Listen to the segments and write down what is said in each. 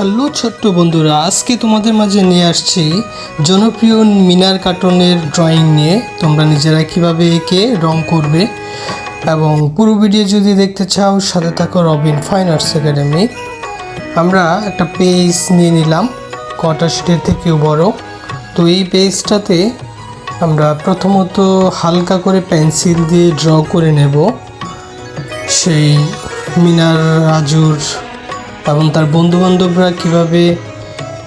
Hello ছোট্ট বন্ধুরা, আজকে তোমাদের মাঝে নিয়ে আসছি জনপ্রিয় মিনার কার্টুনের ড্রয়িং নিয়ে। তোমরা নিজেরা কীভাবে এঁকে রং করবে এবং পুরো ভিডিও যদি দেখতে চাও, সাথে থাকো রবিন ফাইন আর্টস একাডেমি আমরা একটা পেজ নিয়ে নিলাম, কটা শিটের থেকেও বড়। তো এই পেজটাতে আমরা প্রথমত হালকা করে পেন্সিল দিয়ে ড্র করে নেব। সেই মিনার রাজুর এবং তার বন্ধুবান্ধবরা কীভাবে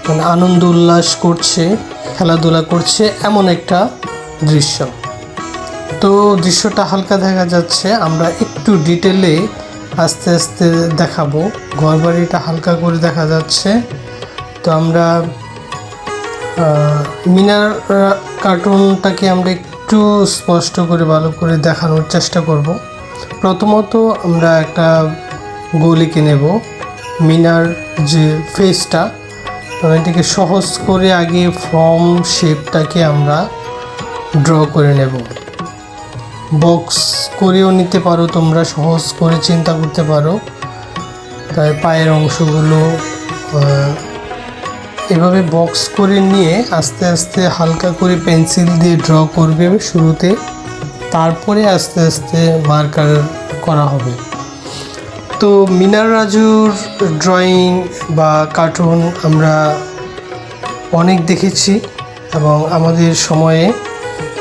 মানে আনন্দ উল্লাস করছে, খেলাধুলা করছে, এমন একটা দৃশ্য। তো দৃশ্যটা হালকা দেখা যাচ্ছে, আমরা একটু ডিটেলে আস্তে আস্তে দেখাবো। ঘরবাড়িটা হালকা করে দেখা যাচ্ছে। তো আমরা মিনার কার্টুনটাকে আমরা একটু স্পষ্ট করে, ভালো করে দেখানোর চেষ্টা করব। প্রথমত আমরা একটা গলিকে নেব। মিনার যে ফেসটা এটাকে সহজ করে আগে ফর্ম শেপটাকে আমরা ড্র করে নেব। বক্স করেও নিতে পারো, তোমরা সহজ করে চিন্তা করতে পারো। তাই পায়ের অংশগুলো এভাবে বক্স করে নিয়ে আস্তে আস্তে হালকা করে পেন্সিল দিয়ে ড্র করবে শুরুতে। তারপরে আস্তে আস্তে মার্কার করা হবে। তো মিনার রাজুর ড্রয়িং বা কার্টুন আমরা অনেক দেখেছি এবং আমাদের সময়ে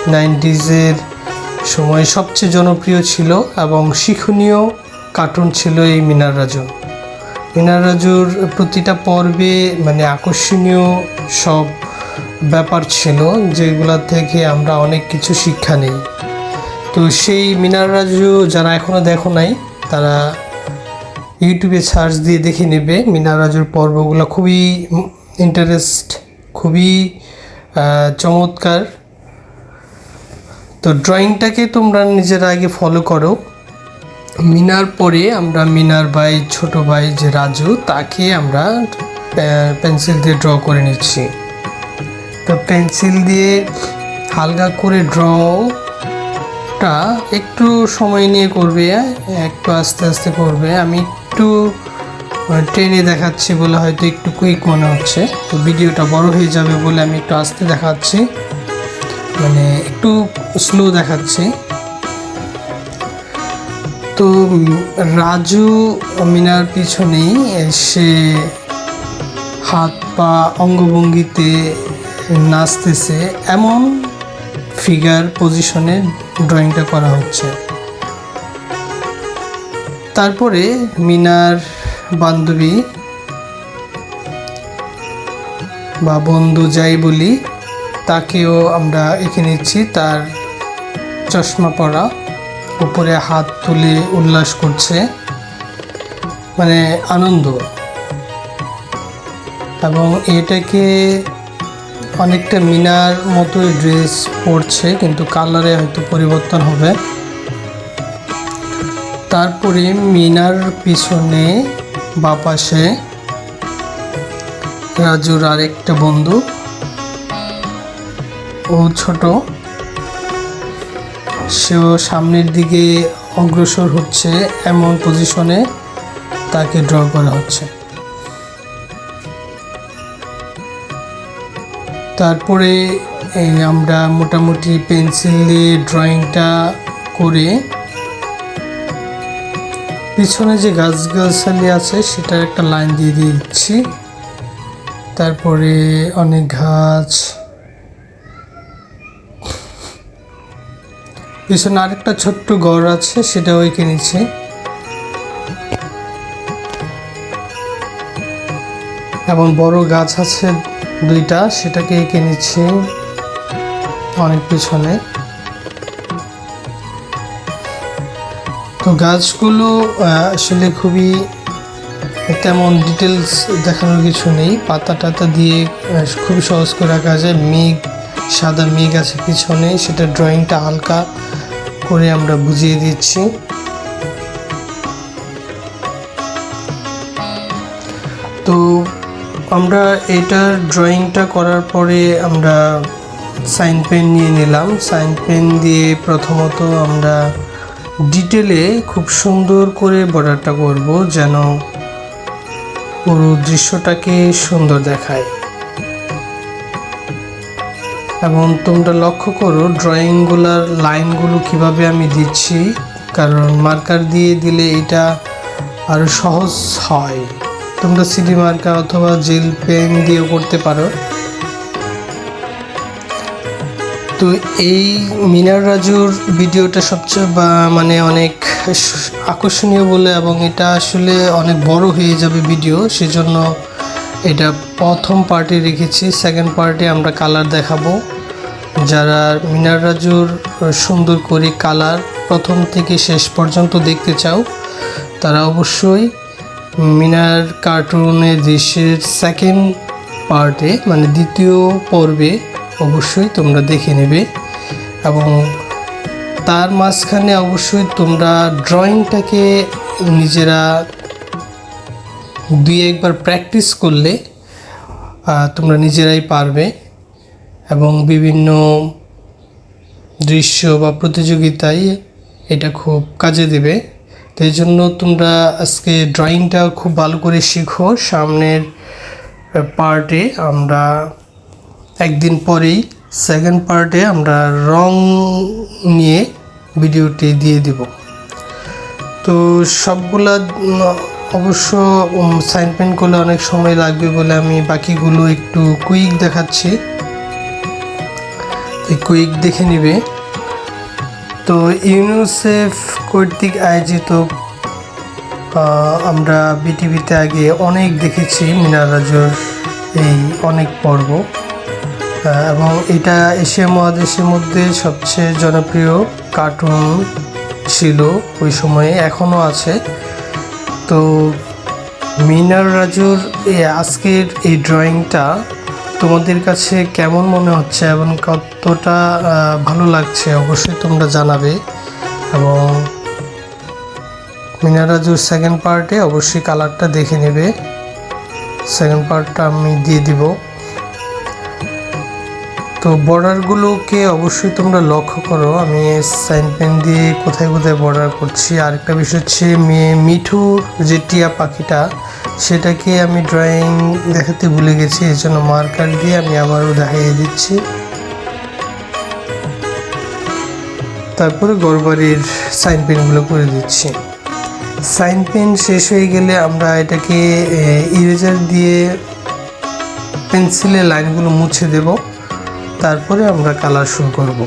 নাইনটিজের সময় সবচেয়ে জনপ্রিয় ছিল এবং শিক্ষণীয় কার্টুন ছিল এই মিনার রাজু। মিনার রাজুর প্রতিটা পর্বে মানে আকর্ষণীয় সব ব্যাপার ছিল যেগুলা থেকে আমরা অনেক কিছু শিক্ষা নেই। তো সেই মিনার রাজু যারা এখনও দেখো নাই, তারা ইউটিউবে সার্চ দিয়ে দেখে নেবে। মিনার রাজুর পর্বগুলো খুবই ইন্টারেস্ট খুবই চমৎকার। তো ড্রয়িংটাকে তোমরা নিজেরা আগে ফলো করো। মিনার পরে আমরা মিনার ভাই, ছোট ভাই যে রাজু, তাকে আমরা পেন্সিল দিয়ে ড্র করে নিচ্ছি। তো পেন্সিল দিয়ে হালকা করে ড্রটা একটু সময় নিয়ে করবে, একটু আস্তে আস্তে করবে। আমি একটু ট্রেনে দেখাচ্ছি বলে হয়তো একটু কুইক মনে হচ্ছে। তো ভিডিওটা বড় হয়ে যাবে বলে আমি একটু আস্তে দেখাচ্ছি। মানে একটু স্লো দেখাচ্ছি। তো রাজু মিনার পিছনেই সে হাত পা অঙ্গভঙ্গিতে নাচতেছে। এমন ফিগার পজিশনে ড্রয়িংটা করা হচ্ছে। তারপরে মিনার বান্ধবী বা বন্ধু যাই বলি, তাকেও আমরা এঁকে নিচ্ছি তার চশমা পরা। উপরে হাত তুলে উল্লাস করছে। মানে আনন্দ। এবং এটাকে অনেকটা মিনার মতো ড্রেস পরছে, কিন্তু কালারে হয়তো পরিবর্তন হবে। তারপরে মিনার পিছনে বা পাশে রাজুর আরেকটা বন্ধু। ও ছোট। সেও সামনের দিকে অগ্রসর হচ্ছে এমন পজিশনে তাকে ড্র করা হচ্ছে। তারপরে আমরা মোটামুটি পেন্সিল দিয়ে ড্রয়িংটা করে পিছনে যে গাছগাছালি আছে, সেটার একটা লাইন দিয়ে দিচ্ছি। তারপরে অনেক গাছ। পিছনে আরেকটা ছোট্ট ঘর আছে, সেটাও এঁকে নিচ্ছি। এবং বড় গাছ আছে দুইটা, সেটাকে এঁকে অনেক পিছনে। তো গাছগুলো আসলে খুবই তেমন ডিটেলস দেখানোর কিছু নেই। পাতা টাতা দিয়ে খুবই সহজ করে রাখা যায় মেঘ, সাদা মেঘ আছে পিছনে। সেটা ড্রয়িংটা হালকা করে আমরা বুঝিয়ে দিচ্ছি। তো আমরা এটার ড্রয়িংটা করার পরে আমরা সাইন পেন নিয়ে নিলাম। সাইন পেন দিয়ে প্রথমত আমরা ডিটেলে খুব সুন্দর করে বর্ডারটা করব যেন পুরো দৃশ্যটাকে সুন্দর দেখায়। এবং তোমরা লক্ষ্য করো ড্রয়িংগুলোর লাইনগুলো কীভাবে আমি দিচ্ছি, কারণ মার্কার দিয়ে দিলে এটা আরও সহজ হয়। তোমরা সিডি মার্কার অথবা জেল পেন দিয়েও করতে পারো। তো এই মিনার রাজুর ভিডিওটা সবচেয়ে বা মানে অনেক আকর্ষণীয় বলে এবং এটা আসলে অনেক বড় হয়ে যাবে ভিডিও, সেজন্য এটা প্রথম পার্টে রেখেছি। সেকেন্ড পার্টে আমরা কালার দেখাবো। যারা মিনার রাজুর সুন্দর করে কালার প্রথম থেকে শেষ পর্যন্ত দেখতে চাও, তারা অবশ্যই মিনার কার্টুনের দৃশ্যের সেকেন্ড পার্টে মানে দ্বিতীয় পর্বে অবশ্যই তোমরা দেখে নেবে এবং তার মাঝখানে অবশ্যই তোমরা ড্রয়িংটাকে নিজেরা দুই একবার প্র্যাকটিস করলে তোমরা নিজেরাই পারবে এবং বিভিন্ন দৃশ্য বা প্রতিযোগিতায় এটা খুব কাজে দেবে। তো এই জন্য তোমরা আজকে ড্রয়িংটা খুব ভালো করে শিখো। সামনের পার্টে আমরা একদিন পরেই সেকেন্ড পার্টে আমরা রং নিয়ে ভিডিওটি দিয়ে দিব। তো সবগুলা অবশ্য সাইন পেন করলে অনেক সময় লাগবে বলে আমি বাকিগুলো একটু কুইক দেখাচ্ছি। কুইক দেখে নিবে। তো ইউনিসেফ কর্তৃক আয়োজিত আমরা বিটিভিতে আগে অনেক দেখেছি মিনার রাজুর এই অনেক পর্ব। এবং এটা এশিয়া মহাদেশের মধ্যে সবচেয়ে জনপ্রিয় কার্টুন ছিল ওই সময়ে, এখনও আছে। তো মিনার রাজুর এই আজকের এই ড্রয়িংটা তোমাদের কাছে কেমন মনে হচ্ছে এবং কতটা ভালো লাগছে অবশ্যই তোমরা জানাবে। এবং মিনার রাজুর সেকেন্ড পার্টে অবশ্যই কালারটা দেখে নেবে। সেকেন্ড পার্টটা আমি দিয়ে দিব। তো বর্ডারগুলোকে অবশ্যই তোমরা লক্ষ্য করো। আমি সাইন পেন দিয়ে কোথায় কোথায় বর্ডার করছি। আরেকটা বিষয় হচ্ছে মেয়ে মিঠুর যে টিয়া পাখিটা, সেটাকে আমি ড্রয়িং দেখাতে ভুলে গেছি এই জন্য মার্কার দিয়ে আমি আবারও দেখাইয়ে দিচ্ছি। তারপরে গড়বাড়ির সাইন পেনগুলো করে দিচ্ছি। সাইন পেন শেষ হয়ে গেলে আমরা এটাকে ইরেজার দিয়ে পেন্সিলের লাইনগুলো মুছে দেব। তারপরে আমরা কালার শুরু করব।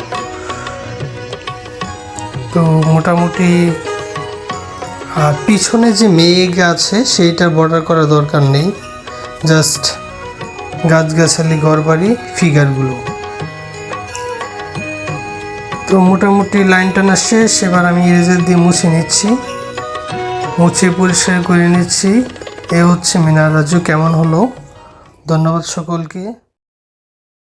তো মোটামুটি আর পিছনে যে মেঘ আছে সেইটার বর্ডার করা দরকার নেই। জাস্ট গাছগাছালি, ঘরবাড়ি ফিগারগুলো তো মোটামুটি লাইন টানা শেষ, এবার আমি ইরেজার দিয়ে মুছে নিচ্ছি। মুছে পরিষ্কার করে নিচ্ছি। এ হচ্ছে মিনার রাজু, কেমন হলো? ধন্যবাদ সকলকে।